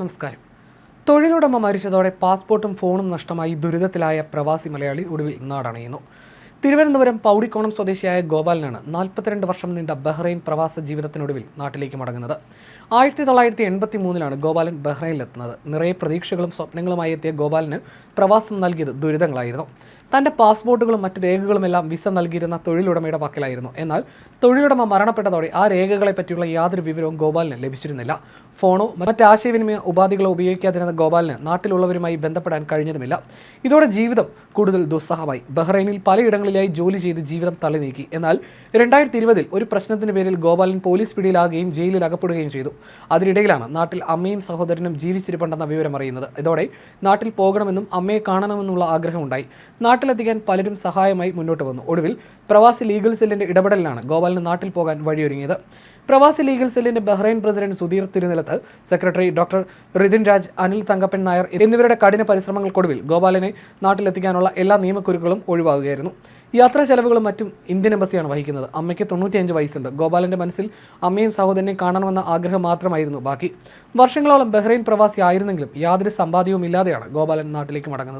നമസ്കാരം. തൊഴിലുടമ മരിച്ചതോടെ പാസ്പോർട്ടും ഫോണും നഷ്ടമായി ദുരിതത്തിലായ പ്രവാസി മലയാളി ഒടുവിൽ നാടണയുന്നു. തിരുവനന്തപുരം പൗടിക്കോണം സ്വദേശിയായ ഗോപാലനാണ് നാൽപ്പത്തിരണ്ട് വർഷം നീണ്ട ബഹ്റൈൻ പ്രവാസ ജീവിതത്തിനൊടുവിൽ നാട്ടിലേക്ക് മടങ്ങുന്നത്. ആയിരത്തി തൊള്ളായിരത്തി എൺപത്തി മൂന്നിലാണ് ഗോപാലൻ ബഹ്റൈനിലെത്തുന്നത്. നിറയെ പ്രതീക്ഷകളും സ്വപ്നങ്ങളുമായി എത്തിയ ഗോപാലന് പ്രവാസം നൽകിയത് ദുരിതങ്ങളായിരുന്നു. തന്റെ പാസ്പോർട്ടുകളും മറ്റ് രേഖകളുമെല്ലാം വിസ നൽകിയിരുന്ന തൊഴിലുടമയുടെ പക്കലായിരുന്നു. എന്നാൽ തൊഴിലുടമ മരണപ്പെട്ടതോടെ ആ രേഖകളെ പറ്റിയുള്ള യാതൊരു വിവരവും ഗോപാലിന് ലഭിച്ചിരുന്നില്ല. ഫോണോ മറ്റ് ആശയവിനിമയ ഉപാധികളോ ഉപയോഗിക്കാതിരുന്ന ഗോപാലിന് നാട്ടിലുള്ളവരുമായി ബന്ധപ്പെടാൻ കഴിഞ്ഞതുമില്ല. ഇതോടെ ജീവിതം കൂടുതൽ ദുസ്സഹമായി. ബഹ്റൈനിൽ പലയിടങ്ങളിലായി ജോലി ചെയ്ത് ജീവിതം തള്ളി നീക്കി എന്നാൽ രണ്ടായിരത്തി ഇരുപതിൽ ഒരു പ്രശ്നത്തിന് പേരിൽ ഗോപാലൻ പോലീസ് പിടിയിലാകുകയും ജയിലിൽ അകപ്പെടുകയും ചെയ്തു. അതിനിടയിലാണ് നാട്ടിൽ അമ്മയും സഹോദരനും ജീവിച്ചിരിപ്പുണ്ടെന്ന വിവരം അറിയുന്നത്. ഇതോടെ നാട്ടിൽ പോകണമെന്നും അമ്മയെ കാണണമെന്നുള്ള ആഗ്രഹമുണ്ടായി. നാട്ടിലെത്തിക്കാൻ പലരും സഹായമായി മുന്നോട്ട് വന്നു. ഒടുവിൽ പ്രവാസി ലീഗൽ സെല്ലിന്റെ ഇടപെടലിലാണ് ഗോപാലിന് നാട്ടിൽ പോകാൻ വഴിയൊരുങ്ങിയത്. പ്രവാസി ലീഗൽ സെല്ലിന്റെ Bahrain president Sudheer Thirunilath secretary doctor Rithin Raj Anil Thankappan Nair എന്നിവരുടെ കഠിന പരിശ്രമങ്ങൾക്കൊടുവിൽ ഗോപാലിനെ നാട്ടിലെത്തിക്കാനുള്ള എല്ലാ നിയമക്കുരുക്കളും ഒഴിവാകുകയായിരുന്നു. യാത്രാ ചെലവുകളും മറ്റും ഇന്ത്യൻ എംബസിയാണ് വഹിക്കുന്നത്. അമ്മയ്ക്ക് തൊണ്ണൂറ്റിയഞ്ച് വയസ്സുണ്ട്. ഗോപാലന്റെ മനസ്സിൽ അമ്മയും സഹോദരനെയും കാണണമെന്ന ആഗ്രഹം മാത്രമായിരുന്നു. ബാക്കി വർഷങ്ങളോളം ബഹ്റൈൻ പ്രവാസി ആയിരുന്നെങ്കിലും യാതൊരു സമ്പാദ്യവും ഇല്ലാതെയാണ് ഗോപാലൻ നാട്ടിലേക്ക് മടങ്ങുന്നത്.